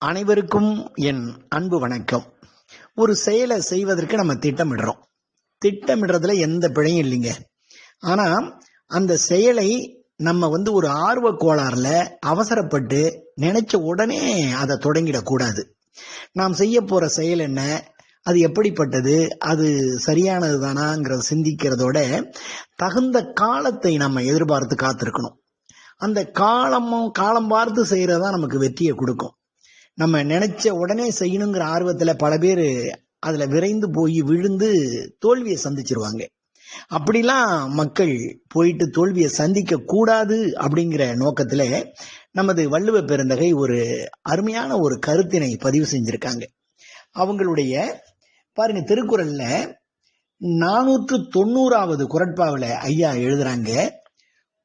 அனைவருக்கும் என் அன்பு வணக்கம். ஒரு செயலை செய்வதற்கு நம்ம திட்டமிடுறோம். திட்டமிடுறதுல எந்த பிழையும் இல்லைங்க. ஆனா அந்த செயலை நம்ம வந்து ஒரு ஆர்வ கோளாறுல அவசரப்பட்டு நினைச்ச உடனே அதை தொடங்கிடக்கூடாது. நாம் செய்ய போற செயல் என்ன? அது எப்படிப்பட்டது? அது சரியானது தானாங்கிறத சிந்திக்கிறதோட தகுந்த காலத்தை நம்ம எதிர்பார்த்து காத்திருக்கணும். அந்த காலமும் காலம் பார்த்து செய்யறதா நமக்கு வெற்றியை கொடுக்கும். நம்ம நினைச்ச உடனே செய்யணுங்கிற ஆர்வத்துல பல பேர் அதுல விரைந்து போய் விழுந்து தோல்வியை சந்திச்சிருவாங்க. அப்படிலாம் மக்கள் போயிட்டு தோல்வியை சந்திக்க கூடாது அப்படிங்கிற நோக்கத்துல நமது வள்ளுவ பெருந்தகை ஒரு அருமையான ஒரு கருத்தினை பதிவு செஞ்சிருக்காங்க. அவங்களுடைய பாருங்க திருக்குறள்ல நானூற்று தொண்ணூறாவது குரட்பாவில ஐயா எழுதுறாங்க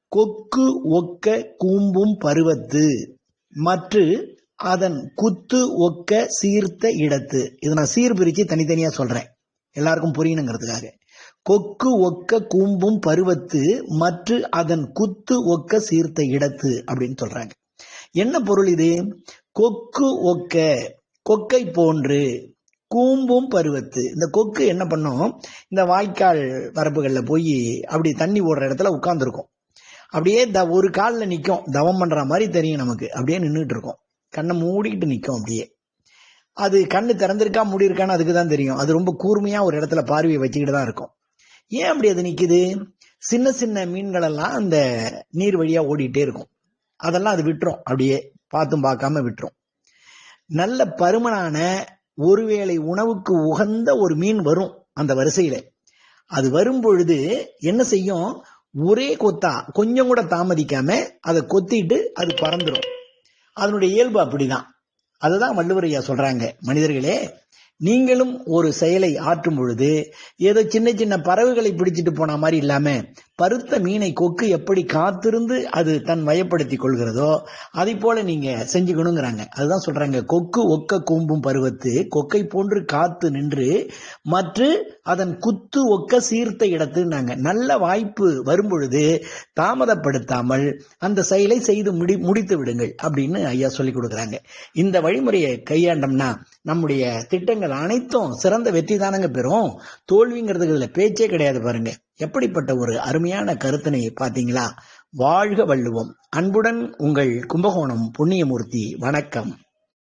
கொக்கு ஒக்க கூம்பும் பருவத்து மற்று அதன் குத்து ஒக்க சீர்த்த இடத்து. இதை நான் சீர் பிரித்து தனித்தனியாக சொல்கிறேன் எல்லாருக்கும் புரியணுங்கிறதுக்காக. கொக்கு ஒக்க கூம்பும் பருவத்து மற்ற அதன் குத்து ஒக்க சீர்த்த இடத்து அப்படின்னு சொல்றாங்க. என்ன பொருள் இது? கொக்கு ஒக்க கொக்கை போன்று கூம்பும் பருவத்து. இந்த கொக்கு என்ன பண்ணும்? இந்த வாய்க்கால் வரப்புகளில் போய் அப்படி தண்ணி ஓடுற இடத்துல உட்காந்துருக்கும் அப்படியே த ஒரு காலில் நிற்கும் தவம் பண்ணுற மாதிரி தெரியும் நமக்கு. அப்படியே நின்றுட்டு இருக்கோம். கண்ணை மூடிக்கிட்டு நிற்கும் அப்படியே. அது கண்ணு திறந்திருக்கா மூடி இருக்கான்னு அதுக்கு தான் தெரியும். அது ரொம்ப கூர்மையாக ஒரு இடத்துல பார்வையை வச்சுக்கிட்டு தான் இருக்கும். ஏன் அப்படி அது நிற்கிது சின்ன சின்ன மீன்கள் எல்லாம் அந்த நீர் வழியாக ஓடிக்கிட்டே இருக்கும். அதெல்லாம் அது விட்டுரும். அப்படியே பார்த்தும் பார்க்காம விட்டுரும். நல்ல பருமனான ஒருவேளை உணவுக்கு உகந்த ஒரு மீன் வரும் அந்த வரிசையில. அது வரும் பொழுது என்ன செய்யும்? ஒரே கொத்தா கொஞ்சம் கூட தாமதிக்காம அதை கொத்திட்டு அது பறந்துடும் அதனுடைய இயல்பு அப்படிதான். அதுதான் வள்ளுவர் ஐயா சொல்றாங்க. மனிதர்களே நீங்களும் ஒரு செயலை ஆற்றும் பொழுது ஏதோ சின்ன சின்ன பறவைகளை பிடிச்சிட்டு போன மாதிரி இல்லாம பருத்த மீனை கொக்கு எப்படி காத்திருந்து அது தன் வயப்படுத்தி கொள்கிறதோ அதை போல நீங்க செஞ்சுக்கணுங்கிறாங்க. அதுதான் சொல்றாங்க. கொக்கு ஒக்க கூம்பும் பருவத்து கொக்கை போன்று காத்து நின்று மற்ற அதன் குத்து ஒக்க சீர்த்த இடத்துனாங்க நல்ல வாய்ப்பு வரும்பொழுது தாமதப்படுத்தாமல் அந்த செயலை செய்து முடி முடித்து விடுங்கள் அப்படின்னு ஐயா சொல்லி கொடுக்குறாங்க. இந்த வழிமுறையை கையாண்டோம்னா நம்முடைய திட்டங்கள் அனைத்தும் சிறந்த வெற்றி தானங்க பெறும். தோல்விங்கிறதுக்கு பேச்சே கிடையாது பாருங்க. எப்படிப்பட்ட ஒரு அருமையான கருத்தினை பார்த்தீங்களா? வாழ்க வள்ளுவம். அன்புடன் உங்கள் கும்பகோணம் புண்ணியமூர்த்தி வணக்கம்.